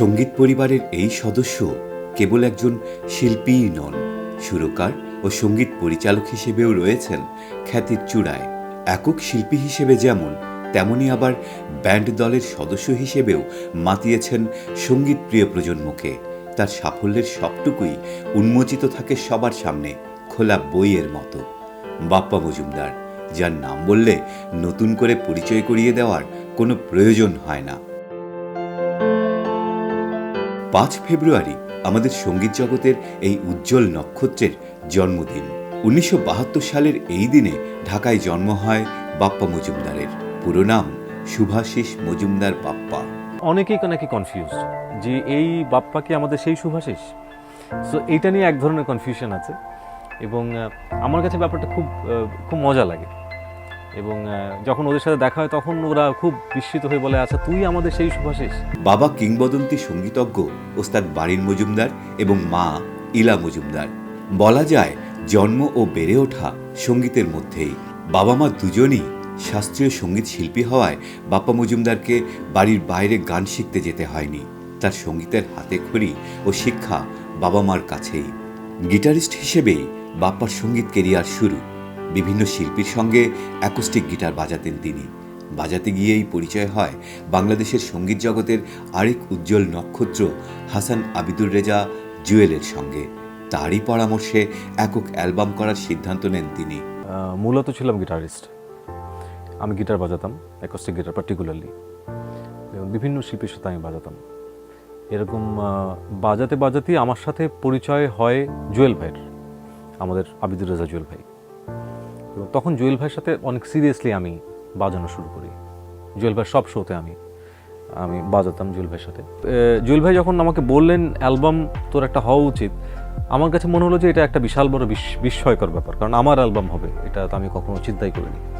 সংগীত পরিবারের এই সদস্য কেবল একজন শিল্পীই নন, সুরকার ও সংগীত পরিচালক হিসেবেও রয়েছেন খ্যাতির চূড়ায়। একক শিল্পী হিসেবে যেমন, তেমনি আবার ব্যান্ড দলের সদস্য হিসেবেও মাতিয়েছেন সংগীত প্রিয় প্রজন্মকে। তার সাফল্যের সবটুকুই উন্মোচিত থাকে সবার সামনে খোলা বইয়ের মতো। বাপ্পা মজুমদার, যার নাম বললে নতুন করে পরিচয় করিয়ে দেওয়ার কোনো প্রয়োজন হয় না। পাঁচ ফেব্রুয়ারি আমাদের সংগীত জগতের এই উজ্জ্বল নক্ষত্রের জন্মদিন। উনিশশো বাহাত্তর সালের এই দিনে ঢাকায় জন্ম হয় বাপ্পা মজুমদারের। পুরো নাম শুভাশিস মজুমদার বাপ্পা। অনেকেই নাকি কনফিউজ যে এই বাপ্পা কি আমাদের সেই শুভাশিস? সো এইটা নিয়ে এক ধরনের কনফিউশন আছে এবং আমার কাছে ব্যাপারটা খুব খুব মজা লাগে। এবং যখন ওদের সাথে দেখা হয় তখন ওরা খুব বিস্মিত হয়ে বলে আচ্ছা তুই আমাদের সেই শুভাশিস বাবা কিংবদন্তি সঙ্গীতজ্ঞ ওস্তাদ বারিন মজুমদার এবং মা ইলা মজুমদার। বলা যায়, জন্ম ও বেড়ে ওঠা সঙ্গীতের মধ্যেই। বাবা মা দুজনই শাস্ত্রীয় সংগীত শিল্পী হওয়ায় বাপ্পা মজুমদারকে বাড়ির বাইরে গান শিখতে যেতে হয়নি। তার সঙ্গীতের হাতে খড়ি ও শিক্ষা বাবা মার কাছেই। গিটারিস্ট হিসেবেই বাপ্পার সংগীত কেরিয়ার শুরু। বিভিন্ন শিল্পীর সঙ্গে অ্যাকোস্টিক গিটার বাজাতেন তিনি। বাজাতে গিয়েই পরিচয় হয় বাংলাদেশের সংগীত জগতের আরেক উজ্জ্বল নক্ষত্র হাসান আবিদুর রেজা জুয়েলের সঙ্গে। তারই পরামর্শে একক অ্যালবাম করার সিদ্ধান্ত নেন তিনি। মূলত ছিলাম গিটারিস্ট আমি গিটার বাজাতাম অ্যাকোস্টিক গিটার পার্টিকুলারলি বিভিন্ন শিল্পীর সাথে আমি বাজাতাম। এরকম বাজাতে বাজাতেই আমার সাথে পরিচয় হয় জুয়েল ভাইয়ের, আমাদের আবিদুর রেজা জুয়েল ভাই। এবং তখন জুয়েল ভাইয়ের সাথে অনেক সিরিয়াসলি আমি বাজানো শুরু করি। জুয়েল ভাইয়ের সব শোতে আমি আমি বাজাতাম জুয়েল ভাইয়ের সাথে। জুয়েল ভাই যখন আমাকে বললেন অ্যালবাম তোর একটা হওয়া উচিত, আমার কাছে মনে হলো যে এটা একটা বিশাল বড় বিস- বিস্ময়কর ব্যাপার। কারণ আমার অ্যালবাম হবে, এটা তো আমি কখনো চিন্তাই করিনি।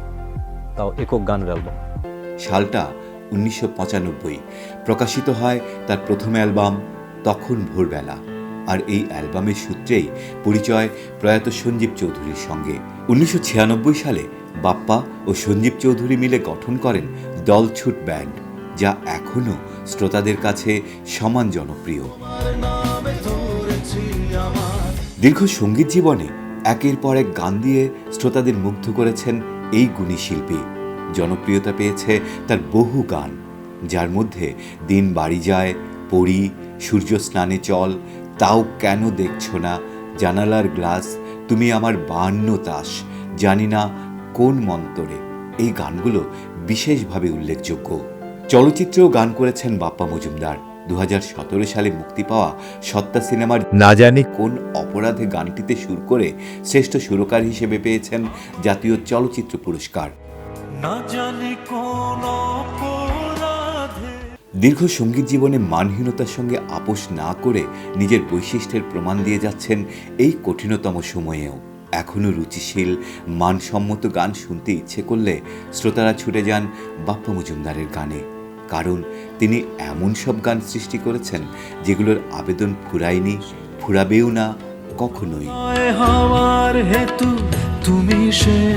তাও একক গানের অ্যালবাম সালটা উনিশশো পঁচানব্বই প্রকাশিত হয় তার প্রথম অ্যালবাম তখন ভোরবেলা। আর এই অ্যালবামের সূত্রেই পরিচয় প্রয়াত সঞ্জীব চৌধুরীর সঙ্গে। উনিশশো ছিয়ানব্বই সালে বাপ্পা ও সঞ্জীব চৌধুরী মিলে গঠন করেন দলছুট ব্যান্ড, যা এখনও শ্রোতাদের কাছে সমান জনপ্রিয়। দীর্ঘ সংগীত জীবনে একের পর এক গান দিয়ে শ্রোতাদের মুগ্ধ করেছেন এই গুণী শিল্পী। জনপ্রিয়তা পেয়েছে তার বহু গান, যার মধ্যে দিন বাড়ি যায়, পড়ি, সূর্য স্নানে চল তাও কেন দেখছ না? জানালার গ্লাস তুমি আমার বান্ন তাস। জানি না কোন মন্তরে। এই গানগুলো বিশেষভাবে উল্লেখযোগ্য। চলচ্চিত্রেও গান করেছেন বাপ্পা মজুমদার। দু হাজার সতেরো সালে মুক্তি পাওয়া সত্তা সিনেমার না জানি কোন অপরাধে গানটিতে সুর করে শ্রেষ্ঠ সুরকার হিসেবে পেয়েছেন জাতীয় চলচ্চিত্র পুরস্কার। না জানি কোন দীর্ঘ সংগীত জীবনে মানহীনতার সঙ্গে আপোষ না করে নিজের বৈশিষ্ট্যের প্রমাণ দিয়ে যাচ্ছেন এই কঠিনতম সময়েও। এখনও রুচিশীল, মানসম্মত গান শুনতে ইচ্ছে করলে শ্রোতারা ছুটে যান বাপ্পা মজুমদারের গানে। কারণ তিনি এমন সব গান সৃষ্টি করেছেন যেগুলোর আবেদন ফুরায়নি, ফুরাবেও না, কখনোই। হওয়ার হেতু তুমি সে